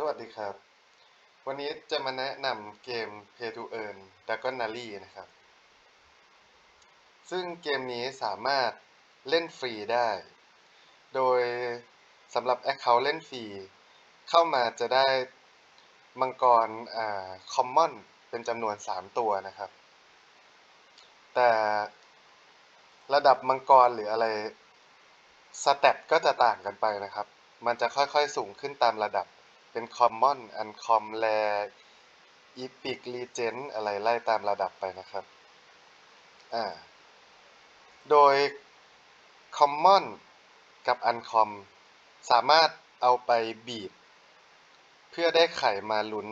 สวัสดีครับ วันนี้จะมาแนะนำเกม Pay to Earn Dragon n a l y นะครับ ซึ่งเกมนี้สามารถเล่นฟรีได้ โดยสำหรับ Account เล่นฟรี เข้ามาจะได้มังกรอ่า Common เป็นจำนวน 3 ตัวนะครับ แต่ระดับมังกรหรืออะไรสเตตก็จะต่างกันไปนะครับ มันจะค่อยๆสูงขึ้นตามระดับ เป็น Common Uncom Rare Epic Legend อะไรไล่ตามระดับไปนะครับ อ่า โดย Common กับ Uncom สามารถเอาไปบีบ เพื่อได้ไข่มาลุ้น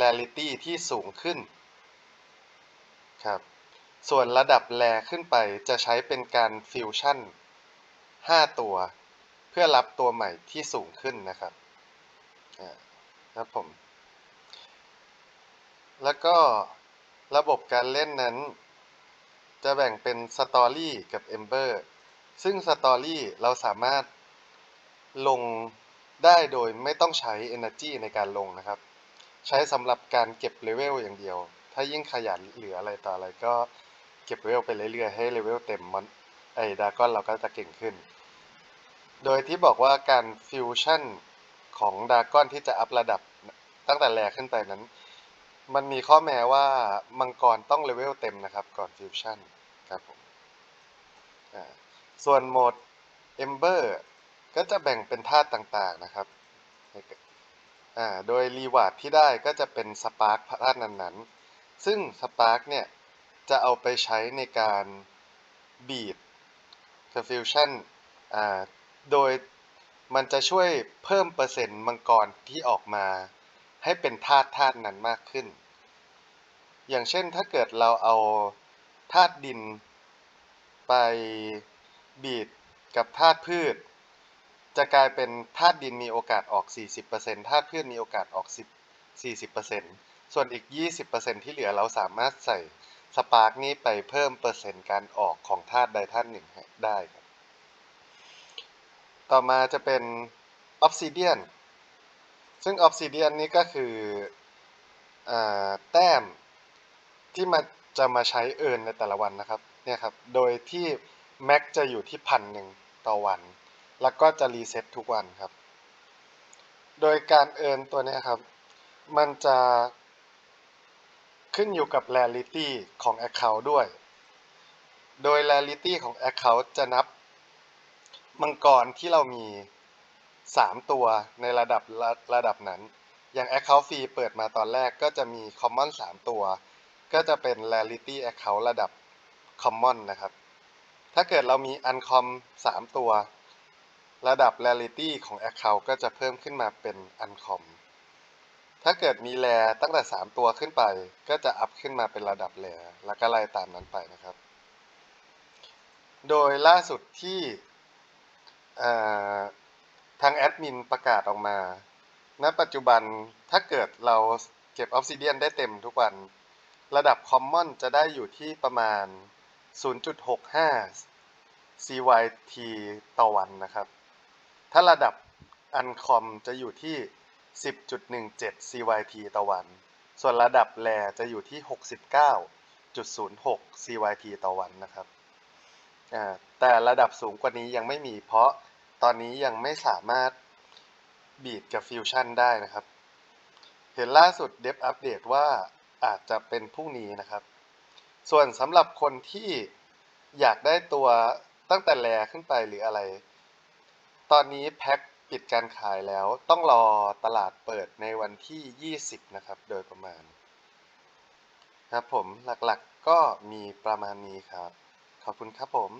Rarity ที่สูงขึ้น ครับ ส่วนระดับแรขึ้นไปจะใช้เป็นการฟิวชั่น5ตัว เพื่อรับตัวใหม่ที่สูงขึ้นนะครับ ครับผม แล้วก็ระบบการเล่นนั้น จะแบ่งเป็นสตอรี่กับ Ember ซึ่งสตอรี่เราสามารถลงได้โดยไม่ต้องใช้ Energy ในการลงนะครับ ใช้สำหรับการเก็บเลเวลอย่างเดียว ถ้ายิ่งขยันเหลืออะไรต่ออะไรก็เก็บเลเวลไปเรื่อยๆ ให้เลเวลเต็มมันไอ้ดากอนเราก็จะเก่งขึ้น โดยที่บอกว่าการฟิวชั่น ของดากอนที่จะอัพระดับตั้งแต่แรกขึ้นไปนั้น มันมีข้อแม้ว่ามังกรต้องเลเวลเต็มนะครับ ก่อนฟิวชั่นครับผมส่วนโหมด Ember ก็จะแบ่งเป็นธาตุต่างๆนะครับโดยรีวาร์ดที่ได้ก็จะเป็นสปาร์คธาตุนั้นๆ ซึ่งสปาร์คเนี่ย จะเอาไปใช้ในการบีดฟิวชั่นโดย มันจะช่วยเพิ่มเปอร์เซ็นต์มังกรที่ออกมาให้เป็นธาตุธาตุนั้นมากขึ้น อย่างเช่นถ้าเกิดเราเอาธาตุดิน ไปบีดกับธาตุพืช จะกลายเป็นธาตุดินมีโอกาสออก 40%ธาตุพืชมีโอกาสออก 40%ส่วนอีก 20%ที่เหลือเราสามารถใส่สปาร์กนี้ไปเพิ่มเปอร์เซ็นต์การออกของธาตุใดธาตุหนึ่งได้ครับ ต่อมาจะเป็นออ s ซิเดียนซึ่งออ s ซิเดียนนี้ก็คืออแต้มที่มาจะมาใช้เอินในแต่ละวันนะครับเนี่ยครับ โดยที่แม็กจะอยู่ที่พันหนึ่งต่อวัน แล้วก็จะรีเซ็ตทุกวันครับ โดยการเอินตัวนี้ครับ มันจะขึ้นอยู่กับ Rarity ของ Account ด้วย โดย Rarity ของ Account จะนับ มังกรที่เรามี 3 ตัวในระดับระระดับนั้น อย่าง Account ฟรีเปิดมาตอนแรกก็จะมี Common 3 ตัว ก็จะเป็น Rarity Account ระดับ Common นะครับ ถ้าเกิดเรามี Uncom 3 ตัว ระดับ Rarity ของ Account ก็จะเพิ่มขึ้นมาเป็น Uncom ถ้าเกิดมีแรตั้งแต่ 3 ตัวขึ้นไป ก็จะอัพขึ้นมาเป็นระดับแรแล้วก็ไล่ตามนั้นไปนะครับ โดยล่าสุดที่ ทางแอดมินประกาศออกมา ณ ปัจจุบันถ้าเกิดเราเก็บออฟซิเดียนได้เต็มทุกวัน ระดับคอมมอนจะได้อยู่ที่ประมาณ 0.65 CYT ต่อวันนะครับ ถ้าระดับอันคอมจะอยู่ที่ 10.17 CYT ต่อวัน ส่วนระดับแรจะอยู่ที่ 69.06 CYT ต่อวันนะครับ แต่ระดับสูงกว่านี้ยังไม่มี เพราะตอนนี้ยังไม่สามารถบีดกับฟิวชั่นได้นะครับ เห็นล่าสุดเดฟอัปเดตว่าอาจจะเป็นพรุ่งนี้นะครับ ส่วนสำหรับคนที่อยากได้ตัวตั้งแต่แรขึ้นไปหรืออะไร ตอนนี้แพ็คปิดการขายแล้วต้องรอตลาดเปิดในวันที่ 20 นะครับ โดยประมาณ ครับผมหลักๆก็มีประมาณนี้ครับ ขอบคุณครับผม